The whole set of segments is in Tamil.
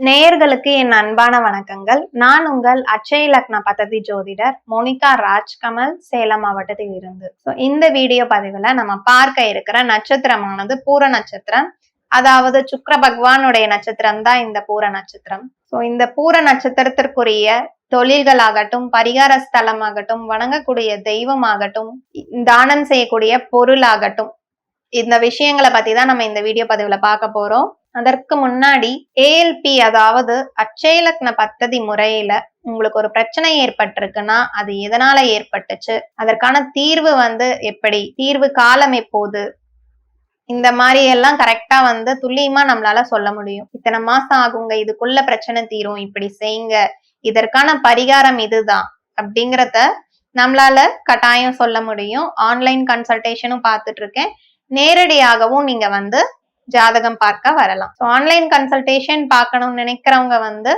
நேயர்களுக்கு என் அன்பான வணக்கங்கள். நான் உங்கள் அச்சய லக்ன பதவி ஜோதிடர் மோனிகா ராஜ்கமல் சேலம் மாவட்டத்தில் இருந்து. இந்த வீடியோ பதிவுல நம்ம பார்க்க இருக்கிற நட்சத்திரமானது பூர நட்சத்திரம். அதாவது சுக்கர பகவானுடைய நட்சத்திரம் தான் இந்த பூர நட்சத்திரம். ஸோ இந்த பூர நட்சத்திரத்திற்குரிய தொழில்களாகட்டும் பரிகார ஸ்தலமாகட்டும் வணங்கக்கூடிய தெய்வமாகட்டும் தானம் செய்யக்கூடிய பொருளாகட்டும் இந்த விஷயங்களை பத்தி தான் நம்ம இந்த வீடியோ பதிவுல பார்க்க போறோம். அதற்கு முன்னாடி ஏஎல்பி அதாவது அச்சயலக்ன பத்ததி முறையில உங்களுக்கு ஒரு பிரச்சனை ஏற்பட்டிருக்குன்னா அது எதனால ஏற்பட்டுச்சு? அதற்கான தீர்வு வந்து எப்படி? தீர்வு காலம் எப்போது? இந்த மாதிரி எல்லாம் கரெக்டா வந்து துல்லியமா நம்மளால சொல்ல முடியும். இத்தனை மாசம் ஆகுங்க இதுக்குள்ள பிரச்சனை தீரும் இப்படி செய்யுங்க இதற்கான பரிகாரம் இதுதான் அப்படிங்கிறத நம்மளால கட்டாயம் சொல்ல முடியும். ஆன்லைன் கன்சல்டேஷனும் பார்த்துட்டு இருக்கேன். நேரடியாகவும் நீங்க வந்து ஜாதகம் பார்க்க வரலாம். ஸோ ஆன்லைன் கன்சல்டேஷன் பார்க்கணும்னு நினைக்கிறவங்க வந்து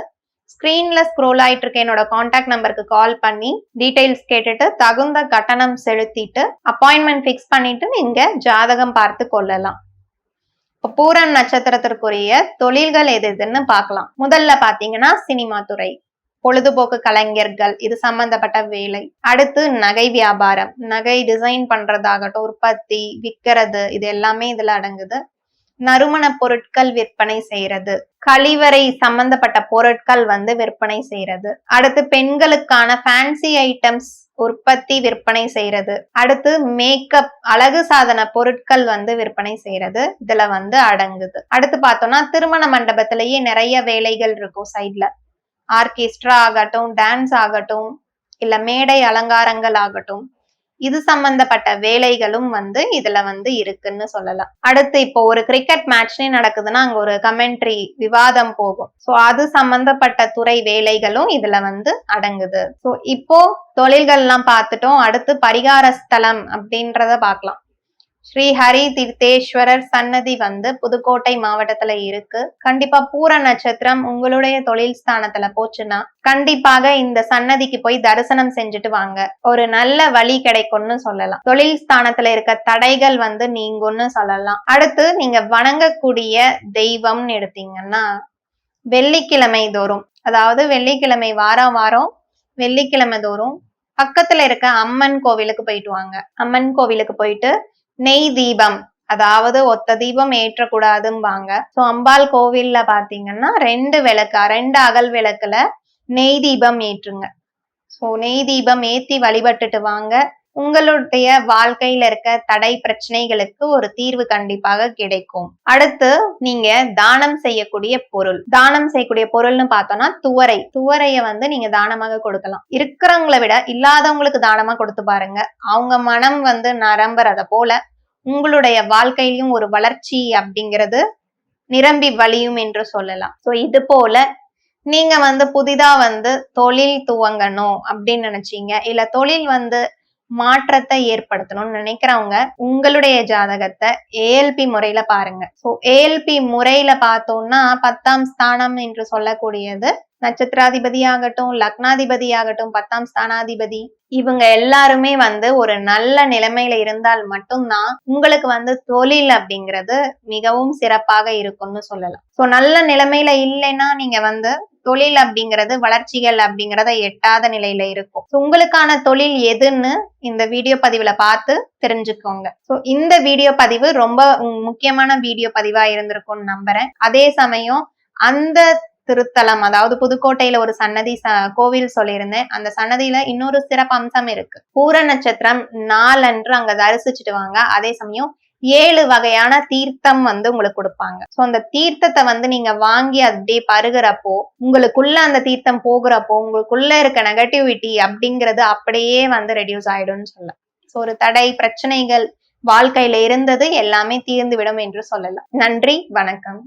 ஸ்க்ரீன்ல ஸ்க்ரோல் ஆயிட்டு இருக்க என்னோட காண்டாக்ட் நம்பருக்கு கால் பண்ணி டீடைல்ஸ் கேட்டுட்டு தகுந்த கட்டணம் செலுத்திட்டு அப்பாயின்மெண்ட் ஃபிக்ஸ் பண்ணிட்டு நீங்க ஜாதகம் பார்த்து கொள்ளலாம். இப்போ பூரன் நட்சத்திரத்திற்குரிய தொழில்கள் எது எதுன்னு பார்க்கலாம். முதல்ல பாத்தீங்கன்னா சினிமா துறை பொழுதுபோக்கு கலைஞர்கள் இது சம்பந்தப்பட்ட வேலை. அடுத்து நகை வியாபாரம் நகை டிசைன் பண்றதாகட்டும் உற்பத்தி விற்கிறது இது எல்லாமே இதுல அடங்குது. நறுமண பொருட்கள் விற்பனை செய்யறது கழிவறை சம்பந்தப்பட்ட பொருட்கள் வந்து விற்பனை செய்யறது அடுத்து பெண்களுக்கான ஃபேன்சி ஐட்டம்ஸ் உற்பத்தி விற்பனை செய்யறது அடுத்து மேக்கப் அழகு சாதன பொருட்கள் வந்து விற்பனை செய்யறது இதுல வந்து அடங்குது. அடுத்து பார்த்தோம்னா திருமண மண்டபத்திலேயே நிறைய வேலைகள் இருக்கும் சைட்ல ஆர்கெஸ்ட்ரா ஆகட்டும் டான்ஸ் ஆகட்டும் இல்ல மேடை அலங்காரங்கள் ஆகட்டும் இது சம்பந்தப்பட்ட வேலைகளும் வந்து இதுல வந்து இருக்குன்னு சொல்லலாம். அடுத்து இப்போ ஒரு கிரிக்கெட் மேட்ச்னே நடக்குதுன்னா அங்க ஒரு கமெண்ட்ரி விவாதம் போகும். ஸோ அது சம்பந்தப்பட்ட துறை வேலைகளும் இதுல வந்து அடங்குது. ஸோ இப்போ தொழில்கள்லாம் பார்த்துட்டோம். அடுத்து பரிகார ஸ்தலம் அப்படின்றத பார்க்கலாம். ஸ்ரீ ஹரி தீர்த்தேஸ்வரர் சன்னதி வந்து புதுக்கோட்டை மாவட்டத்துல இருக்கு. கண்டிப்பா பூர நட்சத்திரம் உங்களுடைய தொழில் ஸ்தானத்துல போச்சுன்னா கண்டிப்பாக இந்த சன்னதிக்கு போய் தரிசனம் செஞ்சுட்டு வாங்க. ஒரு நல்ல வழி கிடைக்கும்னு சொல்லலாம். தொழில் ஸ்தானத்துல இருக்க தடைகள் வந்து நீங்கும்னு சொல்லலாம். அடுத்து நீங்க வணங்கக்கூடிய தெய்வம்னு எடுத்தீங்கன்னா வெள்ளிக்கிழமை தோறும் அதாவது வெள்ளிக்கிழமை வாரம் வாரம் வெள்ளிக்கிழமை தோறும் பக்கத்துல இருக்க அம்மன் கோவிலுக்கு போயிட்டு வாங்க. அம்மன் கோவிலுக்கு போயிட்டு நெய் தீபம். அதாவது ஒத்த தீபம் ஏற்றக்கூடாதும்பாங்க ஸோ அம்பாள் கோவில்ல பாத்தீங்கன்னா ரெண்டு விளக்கா ரெண்டு அகல் விளக்குல நெய் தீபம் ஏற்றுங்க. ஸோ நெய் தீபம் ஏத்தி வழிபட்டுட்டு வாங்க. உங்களுடைய வாழ்க்கையில இருக்க தடை பிரச்சனைகளுக்கு ஒரு தீர்வு கண்டிப்பாக கிடைக்கும். அடுத்து நீங்க தானம் செய்யக்கூடிய பொருள். தானம் செய்யக்கூடிய பொருள்னு பார்த்தோம்னா துவரை. துவரைய வந்து நீங்க தானமாக கொடுக்கலாம். இருக்கிறவங்களை விட இல்லாதவங்களுக்கு தானமா கொடுத்து பாருங்க. அவங்க மனம் வந்து நரம்புறத போல உங்களுடைய வாழ்க்கையிலும் ஒரு வளர்ச்சி அப்படிங்கிறது நிரம்பி வழியும் என்று சொல்லலாம். ஸோ இது போல நீங்க வந்து புதிதா வந்து தொழில் துவங்கணும் அப்படின்னு நினைச்சீங்க. இல்ல தொழில் வந்து மாற்றத்தை ஏற்படுத்தணும்னு நினைக்கிறவங்க உங்களுடைய ஜாதகத்தை ஏஎல்பி முறையில பாருங்க. ஸோ ஏஎல்பி முறையில பார்த்தோம்னா பத்தாம் ஸ்தானம் என்று சொல்லக்கூடியது நட்சத்திராதிபதி ஆகட்டும் லக்னாதிபதி ஆகட்டும் பத்தாம் ஸ்தானாதிபதி இவங்க எல்லாருமே வந்து ஒரு நல்ல நிலைமையில இருந்தால் மட்டும்தான் உங்களுக்கு வந்து தொழில் அப்படிங்கிறது மிகவும் சிறப்பாக இருக்கும்னு சொல்லலாம். ஸோ நல்ல நிலைமையில இல்லைன்னா நீங்க வந்து தொழில் அப்படிங்கிறது வளர்ச்சிகள் அப்படிங்கிறத எட்டாத நிலையில இருக்கும். உங்களுக்கான தொழில் எதுன்னு இந்த வீடியோ பதிவுல பார்த்து தெரிஞ்சுக்கோங்க. ஸோ இந்த வீடியோ பதிவு ரொம்ப முக்கியமான வீடியோ பதிவா இருந்திருக்கும்னு நம்புறேன். அதே சமயம் அந்த திருத்தலம் அதாவது புதுக்கோட்டையில ஒரு சன்னதி கோவில் சொல்லியிருந்தேன். அந்த சன்னதியில இன்னொரு சிறப்பு அம்சம் இருக்கு. பூர நட்சத்திரம் நாலன்று அங்க தரிசிச்சுட்டு வாங்க. அதே சமயம் ஏழு வகையான தீர்த்தம் வந்து உங்களுக்கு கொடுப்பாங்க. சோ அந்த தீர்த்தத்தை வந்து நீங்க வாங்கி அப்படியே பருகிறப்போ உங்களுக்குள்ள அந்த தீர்த்தம் போகிறப்போ உங்களுக்குள்ள இருக்க நெகட்டிவிட்டி அப்படிங்கிறது அப்படியே வந்து ரெடியூஸ் ஆயிடும்னு சொல்ல ஸோ ஒரு தடை பிரச்சனைகள் வாழ்க்கையில இருந்தது எல்லாமே தீர்ந்து விடும் என்று சொல்லலாம். நன்றி வணக்கம்.